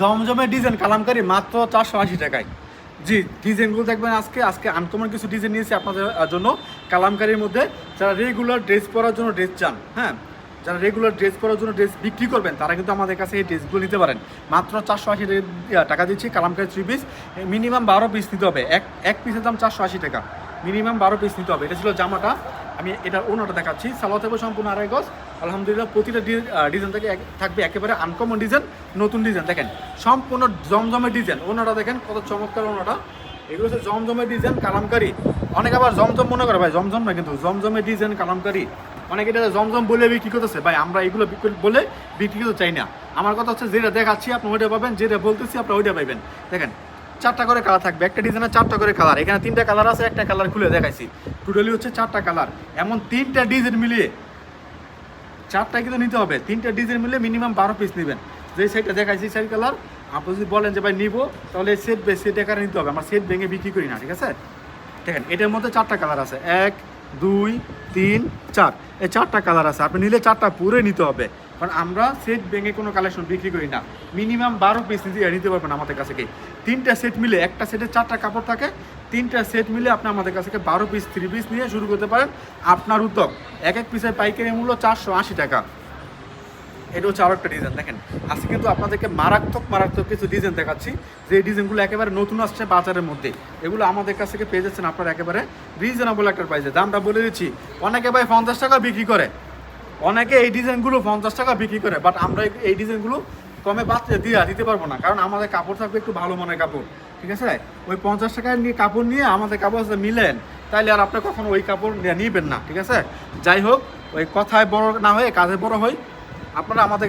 জমজমের ডিজাইন কালামকারি মাত্র চারশো আশি টাকায়। জি, ডিজাইনগুলো দেখবেন আজকে আজকে আনকমন কিছু ডিজাইন নিয়েছি আপনাদের জন্য। কালামকারির মধ্যে যারা রেগুলার ড্রেস পরার জন্য ড্রেস চান হ্যাঁ যারা রেগুলার ড্রেস পরার জন্য ড্রেস বিক্রি করবেন, তারা কিন্তু আমাদের কাছে এই ড্রেসগুলো নিতে পারেন। মাত্র চারশো আশি টাকা দিচ্ছি কালামকারি থ্রি পিস মিনিমাম বারো পিস নিতে হবে। এক এক পিসের দাম চারশো আশি টাকা। মিনিমাম বারো পিস নিতে হবে। এটা ছিল জামাটা। আমি এটা ওনাটা দেখাচ্ছি। সালোয়া থাকবে সম্পূর্ণ আড়াই গজ। আলহামদুলিল্লাহ প্রতিটা ডিজাইন থেকে থাকবে একেবারে আনকমন ডিজাইন নতুন ডিজাইন দেখেন, সম্পূর্ণ জমজমের ডিজাইন ওনাটা দেখেন, কত চমৎকার ওনাটা এগুলো হচ্ছে জমজমের ডিজাইন কালামকারি। অনেক আবার জমজম মনে করে, ভাই, জমজম না কিন্তু জমজমের ডিজাইন কালামকারি। অনেকে এটা জমজম বলে বিক্রি করতেছে। ভাই, আমরা এগুলো বলে বিক্রি করতে চাই না। আমার কথা হচ্ছে, যেটা দেখাচ্ছি, আপনি ওইটা পাবেন, যেটা বলতেছি আপনি ওইটা পাইবেন। দেখেন চারটা করে কালার থাকবে। একটা ডিজাইনের চারটা করে কালার এখানে তিনটা কালার আছে, একটা কালার খুলে দেখাইছি। টোটালি হচ্ছে চারটা কালার এমন তিনটা ডিজাইন মিলিয়ে চারটা কিন্তু নিতে হবে। তিনটা ডিজাইন মিলিয়ে মিনিমাম বারো পিস নেবেন। যে সাইডটা দেখাইছি, সেই কালার আপনি যদি বলেন যে, ভাই, নিবো, তাহলে সেট সেট আকারে নিতে হবে। আমার সেট ভেঙে বিক্রি করি না, ঠিক আছে? দেখেন, এটার মধ্যে চারটা কালার আছে। এক, দুই, তিন, চার। এই চারটা কালার আছে। আপনি নিলে চারটা পুরো নিতে হবে। কারণ আমরা সেট ভেঙে কোনো কালেকশন বিক্রি করি না। মিনিমাম বারো পিস নিতে পারবেন আমাদের কাছে তিনটা সেট মিলে, একটা সেটে চারটা কাপড় থাকে, তিনটা সেট মিলে আপনি আমাদের কাছ থেকে বারো পিস থ্রি পিস নিয়ে শুরু করতে পারেন। আপনার উদ্যোগ এক এক পিসের পাইকারি মূল্য চারশো আশি টাকা। এটা হচ্ছে আরও একটা ডিজাইন দেখেন। আজকে কিন্তু আপনাদেরকে মারাত্মক মারাত্মক কিছু ডিজাইন দেখাচ্ছি। যে ডিজাইনগুলো একেবারে নতুন আসছে বাজারের মধ্যে। এগুলো আমাদের কাছ থেকে পেয়ে যাচ্ছেন আপনারা একেবারে রিজনেবল একটা প্রাইসে দামটা বলে দিচ্ছি, অনেকে ভাই পঞ্চাশ টাকা বিক্রি করে। অনেকে এই ডিজাইনগুলো পঞ্চাশ টাকা বিক্রি করে বাট আমরা এই- ডিজাইনগুলো কমে বাচ্চা দিয়ে দিতে পারব না, কারণ আমাদের কাপড় থাকবে একটু ভালো মানের কাপড়, ঠিক আছে? ওই পঞ্চাশ টাকায় নিয়ে কাপড় নিয়ে আমাদের কাপড় মিলেন, তাইলে আর আপনি কখনো ওই কাপড় নিয়ে নিবেন না, ঠিক আছে? যাই হোক, ওই কথায় বড় না হয়ে, কাজে বড় হয় আপনারা আমাদের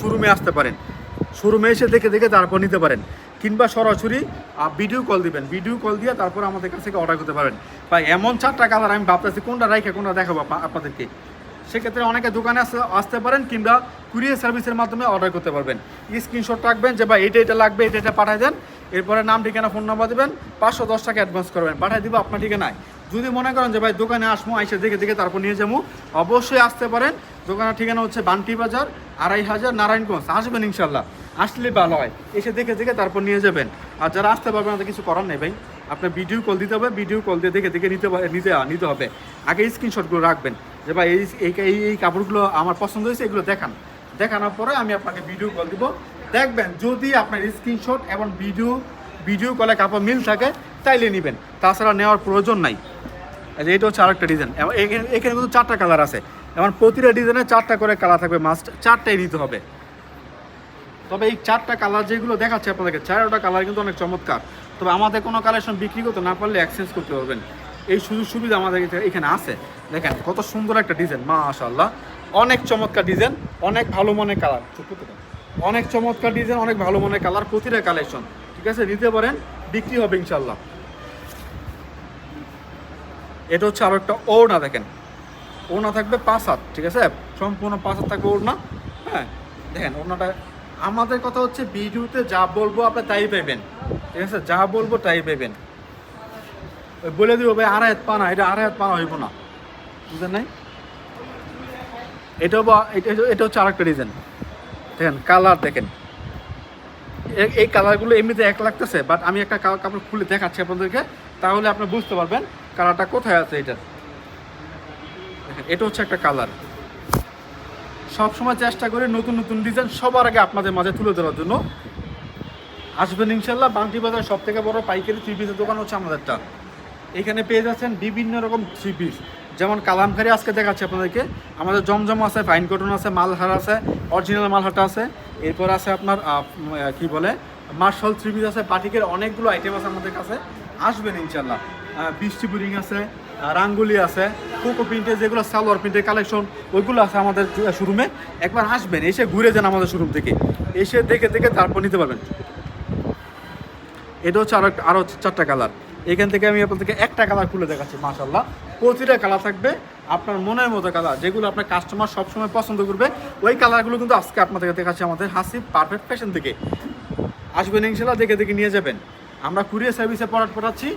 শোরুমে আসতে পারেন। শোরুমে এসে দেখে দেখে তারপর নিতে পারেন, কিংবা সরাসরি ভিডিও কল দিবেন। ভিডিও কল দিয়ে তারপর আমাদের কাছ থেকে অর্ডার করতে পারেন ভাই, এমন চারটা কালার আমি ভাবতেছি, কোনটা রাইখে, কোনটা দেখাবো আপনাদেরকে? সেক্ষেত্রে অনেকে দোকানে আসতে পারেন কিংবা কুরিয়ার সার্ভিসের মাধ্যমে অর্ডার করতে পারবেন। স্ক্রিনশট রাখবেন যে, ভাই এটা এটা লাগবে এটা এটা পাঠিয়ে দেন। এরপরে নাম, ঠিকানা, ফোন নাম্বার দেবেন, পাঁচশো দশ টাকা অ্যাডভান্স করবেন। পাঠিয়ে দিব আপনার ঠিকানায়। যদি মনে করেন যে, ভাই, দোকানে আসব এসে দেখে দেখে তারপর নিয়ে যাব, অবশ্যই আসতে পারেন। দোকানের ঠিকানা হচ্ছে বান্টি বাজার, আড়াই হাজার, নারায়ণগঞ্জ। আসবেন ইনশাল্লাহ আসলে ভালো হয়। এসে দেখে দেখে তারপর নিয়ে যাবেন। আর যারা আসতে পারবেন তাদের কিছু করার নেই, ভাই। আপনার ভিডিও কল দিতে হবে, ভিডিও কল দিয়ে দেখে দেখে নিতে নিতে নিতে হবে। আগে স্ক্রিনশটগুলো রাখবেন। যে ভাই, এই এই এই কাপড়গুলো আমার পছন্দ হয়েছে, এগুলো দেখান। দেখানোর পরে আমি আপনাকে ভিডিও কল দিব। দেখবেন, যদি আপনার স্ক্রিনশট এবং ভিডিও ভিডিও কলে কাপড় মিল থাকে, তাইলে নেবেন। তাছাড়া নেওয়ার প্রয়োজন নাই। এটা হচ্ছে আরেকটা ডিজাইন এখানে এখানে কিন্তু চারটা কালার আছে। এবং প্রতিটা ডিজাইনে চারটা করে কালার থাকবে। মাস্ট চারটাই নিতে হবে। তবে এই চারটা কালার যেগুলো দেখাচ্ছে আপনাদেরকে, চারটা কালার কিন্তু অনেক চমৎকার। তবে আমাদের কোনো কালেকশন বিক্রি করতে না পারলে এক্সচেঞ্জ করতে পারবেন। এই সুযোগ সুবিধা আমাদের এখানে- আছে। দেখেন, কত সুন্দর একটা ডিজাইন মাশাআল্লাহ। অনেক চমৎকার ডিজাইন অনেক ভালো মনের কালার অনেক চমৎকার ডিজাইন অনেক ভালো মনে কালার প্রতিটা কালেকশন ঠিক আছে? নিতে পারেন, বিক্রি হবে ইনশাল্লাহ এটা হচ্ছে আরও একটা ওড়না, দেখেন। ওড়না থাকবে পাঁচ হাত, ঠিক আছে? সম্পূর্ণ পাঁচ হাত থাকবে ওড়না হ্যাঁ? দেখেন, ওড়নাটা আমাদের কথা হচ্ছে, ভিডিওতে যা বলব আপনি তাই পাইবেন, ঠিক আছে? যা বলব তাই পাইবেন। বলে দিব ভাই, আড়াই হাত পানা এটা আড়াই হাত পানা হইব না। বুঝলেন নাই? এটাও বা- এটা এটা হচ্ছে আরেকটা ডিজাইন দেখেন কালার দেখেন। এই কালারগুলো এমনিতে এক লাগতেছে বাট আমি একটা কাপড় খুলে দেখাচ্ছি আপনাদেরকে, তাহলে আপনি বুঝতে পারবেন কালারটা কোথায় আছে এটা দেখেন, এটা হচ্ছে একটা কালার সবসময় চেষ্টা করি নতুন নতুন ডিজাইন সবার আগে আপনাদের মাঝে তুলে ধরার জন্য। আসবেন ইনশাল্লাহ বাংটি বাজার সব থেকে বড় পাইকারি থ্রি পিসের দোকান হচ্ছে আমাদেরটা। এখানে পেয়ে যাচ্ছেন বিভিন্ন রকম থ্রি পিস যেমন কালামকারি আজকে দেখাচ্ছি আপনাদেরকে। আমাদের জমজম আছে ফাইন কটন আছে, মালহার আছে অরিজিনাল মালহারটা আছে। এরপর আছে আপনার কি বলে? মার্শাল থ্রি পিস আছে, বাটিকের অনেকগুলো আইটেম আছে আমাদের কাছে। আসবেন ইনশাল্লাহ বৃষ্টি বুরিং আছে রাঙ্গুলি আছে কোকো প্রিন্টের যেগুলো সালোয়ার প্রিন্টের কালেকশন ওইগুলো আছে আমাদের শোরুমে একবার আসবেন, এসে ঘুরে যান আমাদের শোরুম থেকে। এসে দেখে দেখে তারপর নিতে পারবেন। এটা হচ্ছে আরও একটা- আরও চারটা কালার এখান থেকে আমি আপনাদেরকে একটা কালার খুলে দেখাচ্ছি মাশাল্লাহ প্রতিটা কালার থাকবে আপনার মনের মতো কালার যেগুলো আপনার কাস্টমার সবসময় পছন্দ করবে। ওই কালারগুলো কিন্তু আজকে আপনাদেরকে দেখাচ্ছি আমাদের হাসি পারফেক্ট ফ্যাশন থেকে। আসবেন ইনশাল্লাহ দেখে দেখে নিয়ে যাবেন। আমরা কুরিয়ার সার্ভিসে পড়াট পড়াচ্ছি।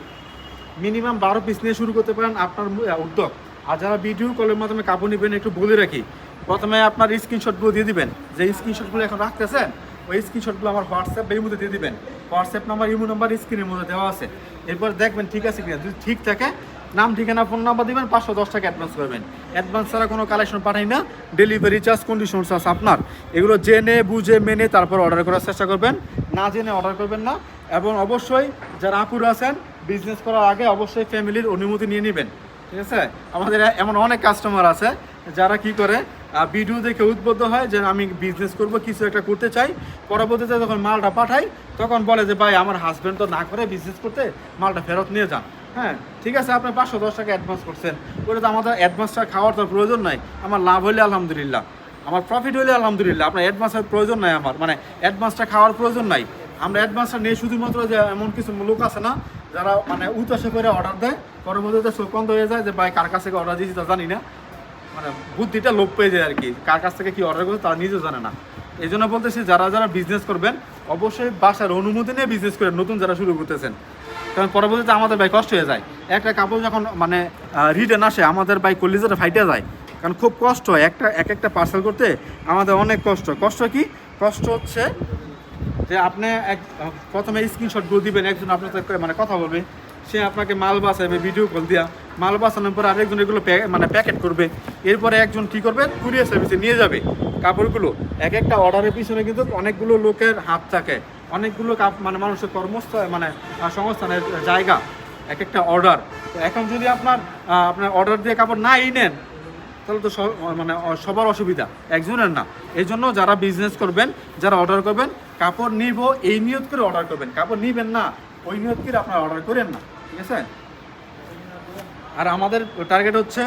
মিনিমাম বারো পিস নিয়ে শুরু করতে পারেন আপনার উদ্যোগ। আর যারা ভিডিও কলের মাধ্যমে কাপড় নেবেন, একটু বলে রাখি। প্রথমে আপনার স্ক্রিনশটগুলো দিয়ে দিবেন। যে স্ক্রিনশটগুলো এখন রাখতেছেন, ওই স্ক্রিনশটগুলো আমার হোয়াটসঅ্যাপ এই মধ্যে দিয়ে দিবেন। হোয়াটসঅ্যাপ নাম্বার, ইমো নাম্বার, স্ক্রিনের মধ্যে দেওয়া আছে। এরপর দেখবেন ঠিক আছে কিনা। যদি ঠিক থাকে, নাম, ঠিকানা, ফোন নাম্বার দিবেন, পাঁচশো দশ টাকা অ্যাডভান্স করবেন। অ্যাডভান্স ছাড়া কোনো কালেকশন পাঠাই না। ডেলিভারি চার্জ কন্ডিশন চার্জ আপনার। এগুলো জেনে, বুঝে, মেনে তারপর অর্ডার করার চেষ্টা করবেন। না জেনে অর্ডার করবেন না। এবং অবশ্যই যারা আপুরা আছেন বিজনেস করার আগে অবশ্যই ফ্যামিলির অনুমতি নিয়ে নেবেন। ঠিক আছে? আমাদের এমন অনেক কাস্টমার আছে, যারা কি করে ভিডিও দেখে উদ্বুদ্ধ হয় যে আমি বিজনেস করব, কিছু একটা করতে চাই। পরবর্তীতে যখন মালটা পাঠাই, তখন বলে যে, ভাই, আমার হাজব্যান্ড তো না করে বিজনেস করতে, মালটা ফেরত নিয়ে যান। হ্যাঁ ঠিক আছে, আপনি পাঁচশো দশ টাকা অ্যাডভান্স করছেন। ওটা তো আমাদের অ্যাডভান্সটা খাওয়ার তো প্রয়োজন নাই। আমার লাভ হলে আলহামদুলিল্লাহ। আমার প্রফিট হলে আলহামদুলিল্লাহ। আপনার অ্যাডভান্সের প্রয়োজন নাই আমার। মানে অ্যাডভান্সটা খাওয়ার প্রয়োজন নাই। আমরা অ্যাডভান্সটা নেই শুধুমাত্র যে এমন কিছু লোক আছে না, যারা মানে উতাসে করে অর্ডার দেয়। পরবর্তীতে চোখ হয়ে যায় যে, ভাই, কার কাছ অর্ডার দিয়েছি তা জানি না। মানে বুদ্ধিটা লোপ পেয়ে যায় আর কি। কার কাছ থেকে কি অর্ডার করছে তারা নিজেও জানে না। এই জন্য বলতেছি, যারা যারা বিজনেস করবেন, অবশ্যই বাসার অনুমতি নিয়ে বিজনেস করেন নতুন যারা শুরু করতেছেন। কারণ পরবর্তীতে আমাদের ভাই কষ্ট হয়ে যায়। একটা কাপড় যখন মানে রিটার্ন আসে, আমাদের ভাই কলিজাটা ফাইটে যায়। কারণ খুব কষ্ট হয় একটা, এক একটা পার্সেল করতে আমাদের অনেক কষ্ট। কষ্ট কি? কষ্ট হচ্ছে যে আপনি এক, প্রথমে স্ক্রিনশটগুলো দিবেন, একজন আপনার মানে কথা বলবে। সে আপনাকে মাল বাসাবে ভিডিও কল দিয়া। মাল বাসানোর পর আরেকজন এগুলো মানে প্যাকেট করবে। এরপরে একজন কি করবে? কুরিয়ার সার্ভিসে নিয়ে যাবে কাপড়গুলো। এক একটা অর্ডারের পিছনে কিন্তু অনেকগুলো লোকের হাত থাকে। অনেকগুলো কাপ মানে মানুষের কর্মস্থল মানে সংস্থানের জায়গা, এক একটা অর্ডার। তো এখন যদি আপনার আপনার অর্ডার দিয়ে কাপড় নাই নেন, তাহলে তো মানে সবার অসুবিধা। একজনের না। এই জন্য যারা বিজনেস করবেন, যারা অর্ডার করবেন, কাপড় নিব, এই নিয়ত করে অর্ডার করবেন। কাপড় নিবেন না, ওই নিয়ত করে আপনারা অর্ডার করেন না। ঠিক আছে? আর আমাদের টার্গেট হচ্ছে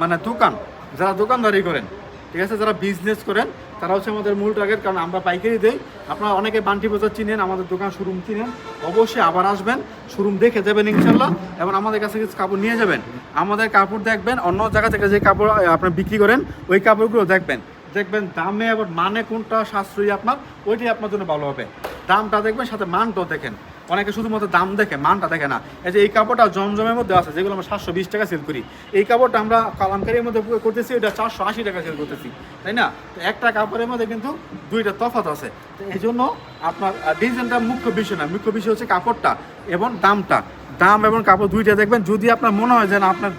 মানে দোকান। যারা দোকানদারি করেন, ঠিক আছে? যারা বিজনেস করেন, তারা হচ্ছে আমাদের মূল টার্গেট কারণ আমরা পাইকারি দিই। আপনারা অনেকে বান্টি বাজার চিনেন, আমাদের দোকান শোরুম চিনেন, অবশ্যই আবার আসবেন শোরুম দেখে যাবেন ইনশাল্লাহ, এবং আমাদের কাছে কিছু কাপড় নিয়ে যাবেন। আমাদের কাপড় দেখবেন, অন্য জায়গা থেকে যে কাপড় আপনার বিক্রি করেন, ওই কাপড়গুলো দেখবেন। দেখবেন দামে আবার মানে কোনটা সাশ্রয়ী আপনার, ওইটাই আপনার জন্য ভালো হবে। দামটা দেখবেন, সাথে মানটাও দেখেন। অনেকে শুধুমাত্র দাম দেখে, মানটা দেখে না। এই যে এই কাপড়টা জমজমের মধ্যে আছে, যেগুলো আমরা সাতশো বিশ টাকা সেল করি, এই কাপড়টা আমরা কালামকারির মধ্যে করতেছি, এটা চারশো আশি টাকা সেল করতেছি, তাই না? তো একটা কাপড়ের মধ্যে কিন্তু দুইটা তফাৎ আছে। তো এই জন্য আপনার ডিজাইনটা মুখ্য বিষয় না, মুখ্য বিষয় হচ্ছে কাপড়টা এবং দামটা। দাম এবং কাপড় দুইটা দেখবেন, যদি আপনার মনে হয় যে না, আপনার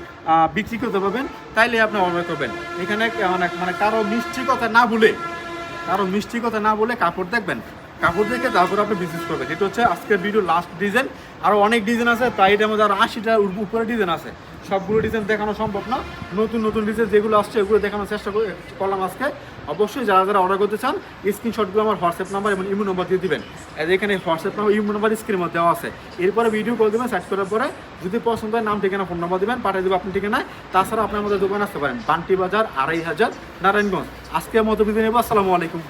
বিক্রি করতে পারবেন, তাইলে আপনি অর্ডার করবেন। এখানে মানে মানে কারও মিষ্টি কথা না বলে, কারও মিষ্টি কথা না বলে কাপড় দেখবেন। কাপড় দেখে তারপর আপনি বিজনেস করবেন। এটা হচ্ছে আজকের ভিডিও লাস্ট ডিজাইন আরও অনেক ডিজাইন আছে, প্রায় এটার মধ্যে আরও আশিটার উপরে ডিজাইন আছে। সবগুলো ডিজাইন দেখানো সম্ভব না। নতুন নতুন ডিজাইন যেগুলো আসছে, এগুলো দেখানোর চেষ্টা করে- করলাম আজকে। অবশ্যই যারা যারা অর্ডার করতে চান স্ক্রিনশটগুলো আমার হোয়াটসঅ্যাপ নাম্বার এবং ইমো নাম্বার দিয়ে দিবেন। এখানে হোয়াটসঅ্যাপ নাম্বার ইমো নাম্বার স্ক্রিনের মধ্যে দেওয়া আছে। এরপরে ভিডিও কল দেবেন সার্চ করার পরে যদি পছন্দ হয়, নাম, ঠিকানা ফোন নাম্বার দেবেন, পাঠিয়ে দেবো আপনি ঠিকানায়। তাছাড়া আপনি আমাদের দোকানে আসতে পারেন বান্টি বাজার, আড়াই হাজার, নারায়ণগঞ্জ। আজকের মতো বিদায় নেব, আসসালামু আলাইকুম।